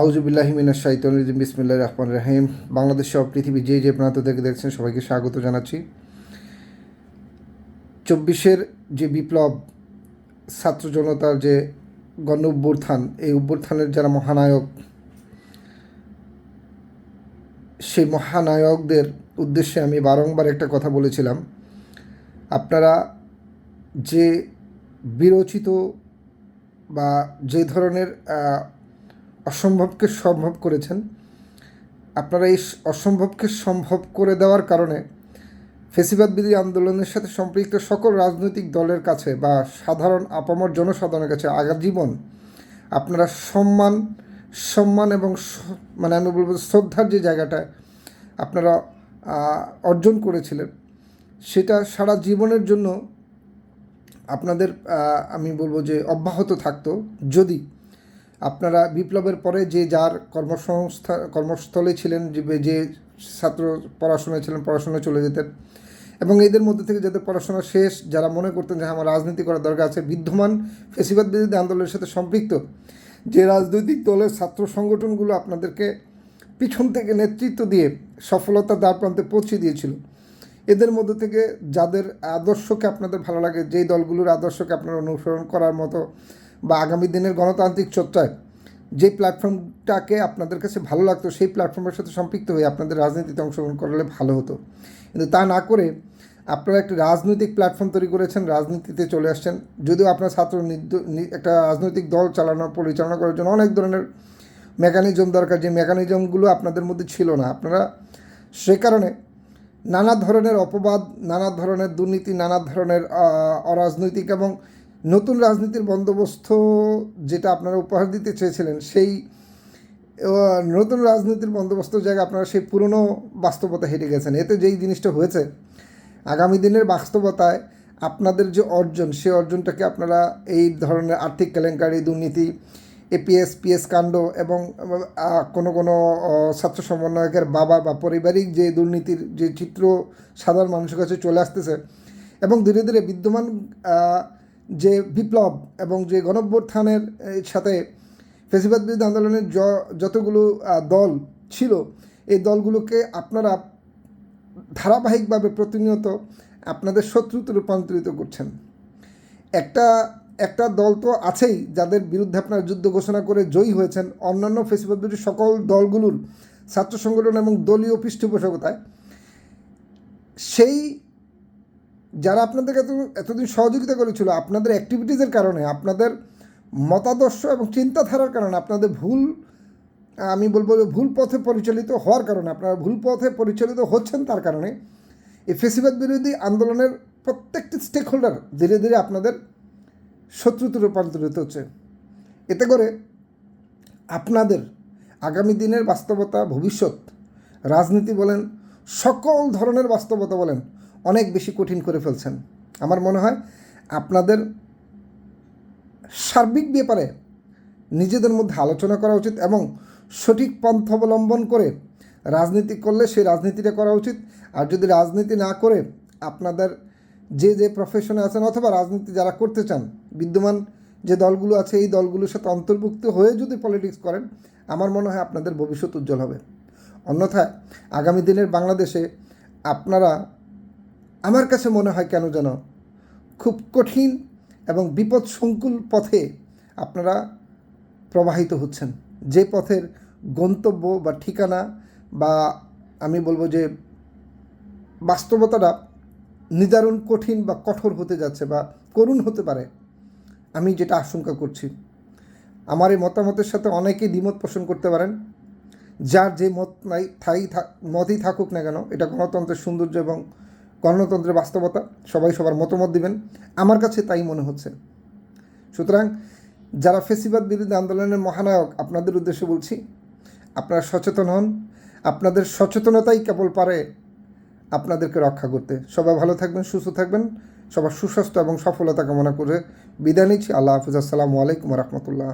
আউজুবিল্লাহিমিনা শাইতন রাজিম বিসমিল্লাহ রহমান রাহিম। বাংলাদেশ সহ পৃথিবী যে যে প্রান্ত থেকে দেখছেন, সবাইকে স্বাগত জানাচ্ছি। চব্বিশের যে বিপ্লব, ছাত্র জনতার যে গণ অভ্যুত্থান, এই অভ্যুত্থানের যারা মহানায়ক, সেই মহানায়কদের উদ্দেশ্যে আমি বারংবার একটা কথা বলেছিলাম। আপনারা যে বিরচিত বা যে ধরনের অসম্ভবকে সম্ভব করেছেন। আপনারা এই অসম্ভবকে সম্ভব করে দেওয়ার কারণে ফেসিবাদ বিরোধী আন্দোলনের সাথে সম্পৃক্ত সকল রাজনৈতিক দলের কাছে বা সাধারণ আপামর জনসাধারণের কাছে আগাজীবন আপনারা সম্মান সম্মান এবং মানে আমি বলব শ্রদ্ধার যে জায়গাটায় আপনারা অর্জন করেছিলেন, সেটা সারা জীবনের জন্য আপনাদের আমি বলব যে অব্যাহত থাকতো। যদি আপনারা বিপ্লবের পরে যে যার কর্মসংস্থা কর্মস্থলে ছিলেন যে ছাত্র পড়াশোনায় ছিলেন পড়াশোনায় চলে যেতেন। এবং এদের মধ্যে থেকে যাদের পড়াশোনা শেষ যারা মনে করতেন যে হ্যাঁ, আমার রাজনীতি করার দরকার আছে বিদ্যমান ফেসিবাদ বিরোধী আন্দোলনের সাথে সম্পৃক্ত। যে রাজনৈতিক দলের ছাত্র সংগঠনগুলো আপনাদেরকে পিছন থেকে নেতৃত্ব দিয়ে সফলতার দ্বার প্রান্তে পৌঁছে দিয়েছিল। এদের মধ্যে থেকে যাদের আদর্শকে আপনাদের ভালো লাগে যেই দলগুলোর আদর্শকে আপনারা অনুসরণ করার মতো বা আগামী দিনের গণতান্ত্রিক চর্চায় যে প্ল্যাটফর্মটাকে আপনাদের কাছে ভালো লাগতো, সেই প্ল্যাটফর্মের সাথে সম্পৃক্ত হয়ে আপনাদের রাজনীতিতে অংশগ্রহণ করলে ভালো হতো। কিন্তু তা না করে আপনারা একটি রাজনৈতিক প্ল্যাটফর্ম তৈরি করেছেন, রাজনীতিতে চলে আসছেন। যদিও আপনার ছাত্র একটা রাজনৈতিক দল চালানো পরিচালনা করার জন্য অনেক ধরনের মেকানিজম দরকার, যে মেকানিজমগুলো আপনাদের মধ্যে ছিল না। আপনারা সে কারণে নানা ধরনের অপবাদ, নানা ধরনের দুর্নীতি, নানা ধরনের অরাজনৈতিক এবং নতুন রাজনীতির বন্দোবস্ত যেটা আপনারা উপহার দিতে চেয়েছিলেন, সেই নতুন রাজনীতির বন্দোবস্ত জায়গায় আপনারা সেই পুরনো বাস্তবতা হেঁটে গেছেন। এতে যেই জিনিসটা হয়েছে, আগামী দিনের বাস্তবতায় আপনাদের যে অর্জন সেই অর্জনটাকে আপনারা এই ধরনের আর্থিক কেলেঙ্কারি, দুর্নীতি, এপিএস, পিএস কাণ্ড এবং কোনো কোনো ছাত্র সমন্বয়কের বাবা বা পারিবারিক যে দুর্নীতির যে চিত্র সাধারণ মানুষের কাছে চলে আসতেছে এবং ধীরে ধীরে বিদ্যমান যে বিপ্লব এবং যে গণভ্যুত্থানের সাথে ফেসিবাদ বিরোধী আন্দোলনের যতগুলো দল ছিল, এই দলগুলোকে আপনারা ধারাবাহিকভাবে প্রতিনিয়ত আপনাদের শত্রুতে রূপান্তরিত করছেন। একটা একটা দল তো আছেই যাদের বিরুদ্ধে আপনারা যুদ্ধ ঘোষণা করে জয়ী হয়েছেন। অন্যান্য ফেসিবাদ বিরোধী সকল দলগুলোর ছাত্র সংগঠন এবং দলীয় পৃষ্ঠপোষকতায় সেই যারা আপনাদেরকে এত এতদিন সহযোগিতা করেছিল, আপনাদের অ্যাক্টিভিটিসের কারণে, আপনাদের মতাদর্শ এবং চিন্তাধারার কারণে, আপনাদের ভুল, আমি বলব যে ভুল পথে পরিচালিত হওয়ার কারণে, আপনারা ভুল পথে পরিচালিত হচ্ছেন তার কারণে, এই ফেসিবাদ বিরোধী আন্দোলনের প্রত্যেকটি স্টেক হোল্ডার ধীরে ধীরে আপনাদের শত্রুতে রূপান্তরিত হচ্ছে। এতে করে আপনাদের আগামী দিনের বাস্তবতা, ভবিষ্যৎ, রাজনীতি বলেন, সকল ধরনের বাস্তবতা বলেন অনেক বেশি কঠিন করে ফেলছেন। আমার মনে হয় আপনাদের সার্বিক ব্যাপারে নিজেদের মধ্যে আলোচনা করা উচিত এবং সঠিক পন্থ অবলম্বন করে রাজনীতি করলে সেই রাজনীতিটা করা উচিত। আর যদি রাজনীতি না করে আপনাদের যে যে প্রফেশনে আছেন অথবা রাজনীতি যারা করতে চান, বিদ্যমান যে দলগুলো আছে, এই দলগুলোর সাথে অন্তর্ভুক্ত হয়ে যদি পলিটিক্স করেন, আমার মনে হয় আপনাদের ভবিষ্যৎ উজ্জ্বল হবে। অন্যথায় আগামী দিনের বাংলাদেশে আপনারা আমার কাছে মনে হয় কেন যেন খুব কঠিন এবং বিপদ সংকুল পথে আপনারা প্রবাহিত হচ্ছেন। যে পথের গন্তব্য বা ঠিকানা বা আমি বলব যে বাস্তবতাটা নিদারুণ কঠিন বা কঠোর হতে যাচ্ছে বা করুণ হতে পারে, আমি যেটা আশঙ্কা করছি। আমার এই মতামতের সাথে অনেকেই দ্বিমত পোষণ করতে পারেন। যার যে মত নাই থাই মতই থাকুক না কেন, এটা গণতন্ত্রের সৌন্দর্য এবং গণতন্ত্রের বাস্তবতা, সবাই সবার মতামত দিবেন। আমার কাছে তাই মনে হচ্ছে। সুতরাং যারা ফেসিবাদ বিরোধী আন্দোলনের মহানায়ক, আপনাদের উদ্দেশ্যে বলছি, আপনারা সচেতন হন। আপনাদের সচেতনতাই কেবল পারে আপনাদেরকে রক্ষা করতে। সবাই ভালো থাকবেন, সুস্থ থাকবেন। সবার সুস্বাস্থ্য এবং সফলতা কামনা করে বিদায় নিচ্ছি। আল্লাহ হাফিজ। আসসালামু আলাইকুম রহমতুল্লাহ।